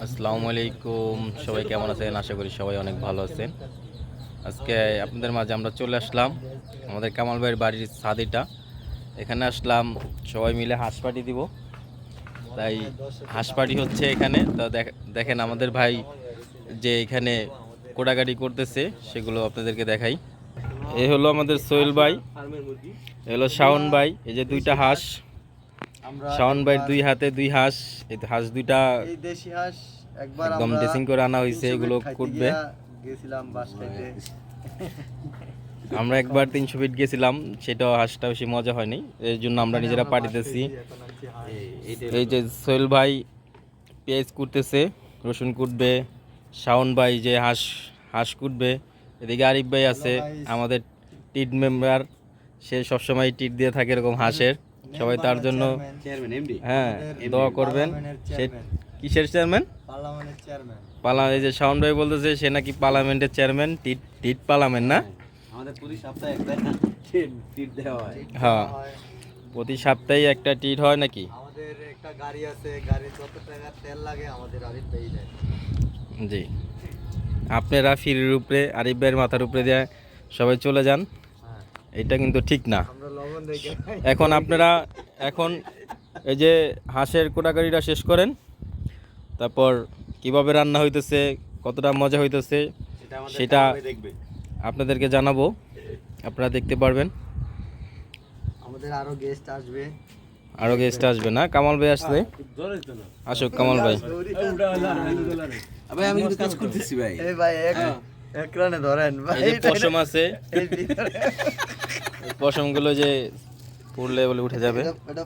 আসসালামু আলাইকুম। সবাই কেমন আছেন? আশা করি সবাই অনেক ভালো আছেন। আজকে আপনাদের মাঝে আমরা চলে আসলাম আমাদের কামাল ভাইয়ের বাড়ির ছাদিটা। এখানে আসলাম, সবাই মিলে হাঁস পাটি দিব। তাই হাঁস পাটি হচ্ছে এখানে। তো দেখ- দেখেন আমাদের ভাই যে এখানে কোটাকাটি করতেছে, সেগুলো আপনাদেরকে দেখাই। এই হলো আমাদের সোহেল ভাই, এ হলো শাওন ভাই, এই যে দুইটা হাঁস। শাওন ভাইয়ের দুই হাতে দুই হাঁস এই হাঁস দুইটা এই দেশি হাঁস একবার একদম আমরা ড্রেসিং করে আনা হয়েছে এগুলো কুটবে। গেছিলাম বাস খাইতে। আমরা একবার তিনশো ফিট গেছিলাম সেটাও হাঁসটা বেশি মজা হয়নি এর জন্য আমরা নিজেরা পাঠিতেছি। এই যে সোহেল ভাই পেঁয়াজ কুটতেছে রসুন কুটবে শাওন ভাই যে হাঁস হাঁস কুটবে এদিকে আরিফ ভাই আছে আমাদের টিট মেম্বার সে সবসময় টিট দিয়ে থাকে এরকম হাঁসের। সবাই তার জন্য হ্যাঁ দোয়া করবেন। সে কিসের চেয়ারম্যান পার্লামেন্টের পালা এই যে শাওন ভাই বলতেছে সে নাকি পার্লামেন্টের চেয়ারম্যান টিট টিট পার্লামেন্ট না? প্রতি সপ্তাহে একটা টিট হয়। হ্যাঁ। প্রতি সপ্তাহে একটা টিট হয় নাকি? আমাদের একটা গাড়ি আছে গাড়ি যত টাকা তেল লাগে আমাদের আরিফ জি। আপনারা ফিরের উপরে আরিফ ভাইয়ের মাথার উপরে দিয়ে সবাই চলে যান। হ্যাঁ। এটা কিন্তু ঠিক না। এখন আপনারা এখন এই যে হাঁসের কোটাকারিটা শেষ করেন তারপর কীভাবে রান্না হইতেছে কতটা মজা হইতেছে সেটা আপনাদেরকে জানাব আপনারা দেখতে পারবেন। আমাদের আরও গেস্ট আসবে। আরও গেস্ট আসবে না? কামাল ভাই আসছে? আসুক কামাল ভাই। ভাই আমি কিন্তু কাজ করতেছি ভাই। এই ভাই এক একরানে ধরেন। ভাই এই পশম আছে। এই ভিতরে এই পশমগুলো যে পড়লে বলে উঠে যাবে। এটা- এটা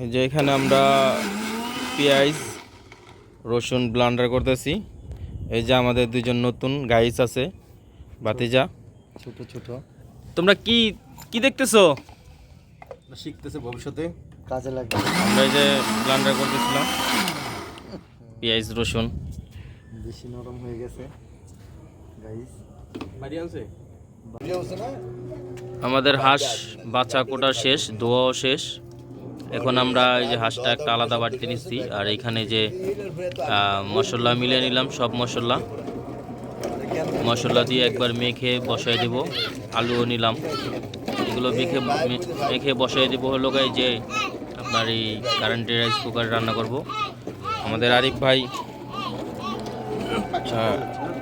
এই যে এখানে আমরা পেঁয়াজ রসুন ব্লান্ডার করতেছি। এই যে আমাদের দুজন নতুন গাইস আছে বাতিজা ছোট ছোট। তোমরা কি কি দেখতেছো? শিখতেছে ভবিষ্যতে। কাজে লাগবে। আমরা এই যে ব্লান্ডার করতেছিলাম। পেঁয়াজ রসুন। বেশি নরম হয়ে গেছে। গাইস বাড়ি আনছে? আমাদের হাঁস বাচ্চা কোটা শেষ দোয়াও শেষ। এখন আমরা এই যে হাঁসটা একটা আলাদা বাড়িতে নিচ্ছি। আর এখানে যে মশলা মিলিয়ে নিলাম সব মশলা। মশলা দিয়ে একবার মেখে বসাই দেব আলুও নিলাম। এগুলো মেখে মেখে বসাই দেবো হলো গাই যে আপনার এই কারেন্টের রাইস কুকারে রান্না করব। আমাদের আরিফ ভাই। আহ,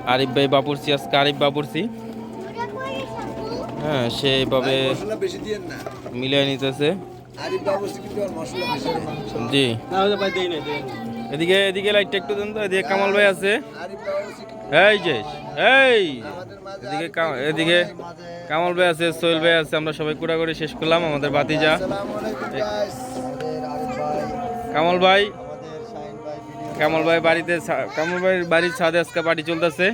আরিফ ভাই বাপুরসি আজকে আরিফ বাপুরসি হ্যাঁ সে এইভাবে মশলা বেশি দিয়েন না। মিলিয়ে নিতেছে। জি। না ভাই দেই না দেই এদিকে এদিকে লাইটটা একটু দেন তো এদিকে কামাল ভাই আছে। এই যে এই। আমাদের এদিকে এদিকে কামাল ভাই আছে সোহেল ভাই আছে আমরা সবাই কুড়া করে শেষ করলাম আমাদের বাতিজা আসসালামু আলাইকুম গাইস আমাদের আরিফ ভাই। কামাল ভাই। কামাল ভাই বাড়িতে কামাল ভাই বাড়ির ছাদে আজকে পার্টি চলতেছে।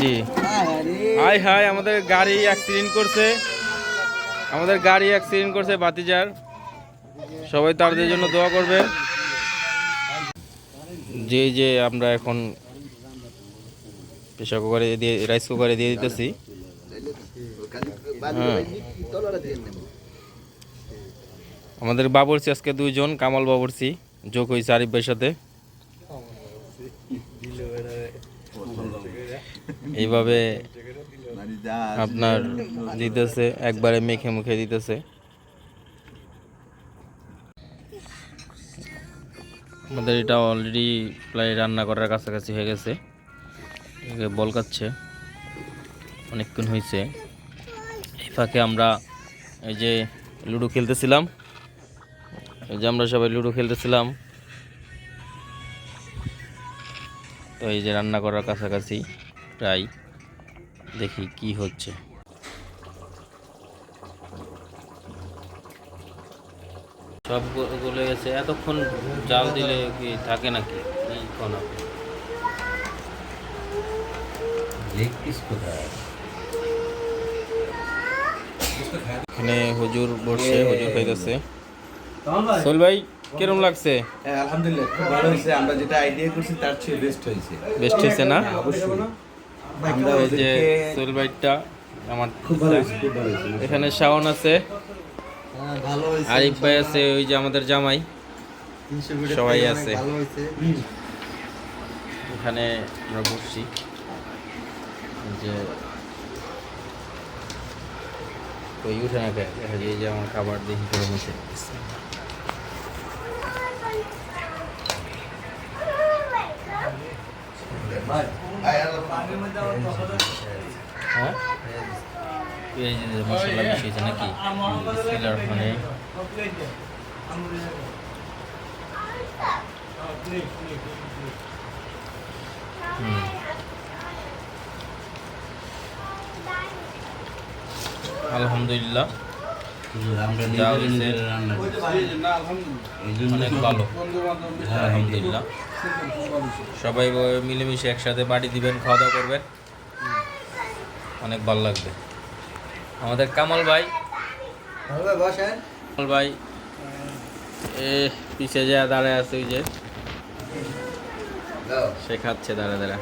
জি। হাই হাই আমাদের গাড়ি অ্যাক্সিডেন্ট করছে। আমাদের গাড়ি অ্যাক্সিডেন্ট করছে বাতিজার সবাই তাদের জন্য দোয়া করবে যে যে আমরা এখন প্রেশার কুকারে দিয়ে রাইস কুকারে দিয়ে দিতেছি। হ্যাঁ। আমাদের বাবরসি আজকে দুইজন, কামাল বাবরসি যোগ হয়েছে আরিফ সাথে। এইভাবে আপনার দিতেছে, একবারে মেখে মুখে দিতেছে। আমাদের এটা অলরেডি প্রায় রান্না করার কাছাকাছি হয়ে গেছে। বলকাচ্ছে অনেকক্ষণ হয়েছে। এই ফাঁকে আমরা এই যে লুডো খেলতেছিলাম। এই যে আমরা সবাই লুডো খেলতেছিলাম। তো এই যে রান্না করার কাছাকাছি প্রায় দেখি কি হচ্ছে। সব গলে গেছে। এতক্ষণ জাল দিলে কি থাকে নাকি? কোন এখানে হুজুর বসে হুজুর খাইতেছে। সোহেল ভাই কিরম লাগছে? হ্যাঁ আলহামদুলিল্লাহ খুব ভালো হয়েছে। আমরা যেটা আইডিয়া করছি তার চেয়ে বেস্ট হয়েছে। বেস্ট হয়েছে না? অবশ্যই। আমরা ওই যে সোহেল ভাইটা আমার খুব ভালো হয়েছে খুব ভালো হয়েছে। এখানে শাওন আছে। হ্যাঁ, ভালো হয়েছে আরিফ ভাই আছে ওই যে আমাদের জামাই। সবাই আছে। ভালো হয়েছে। এখানে আমরা বসছি। যে ওই উঠে না দেখা যায় যে আমার খাবার দেখি করে বসে হ্যাঁ এই মশলা মিশিয়েছে নাকি রহমানির রহিম। হুম। আলহামদুলিল্লাহ। অনেক ভালো। সবাই মিলেমিশে একসাথে বাড়ি দিবেন খাওয়া দাওয়া করবেন। অনেক ভালো লাগবে। আমাদের কামাল ভাই। কামাল ভাই এ পিছিয়ে যা দাঁড়ায় আছে ওই যে। সে খাচ্ছে দাঁড়া দাঁড়া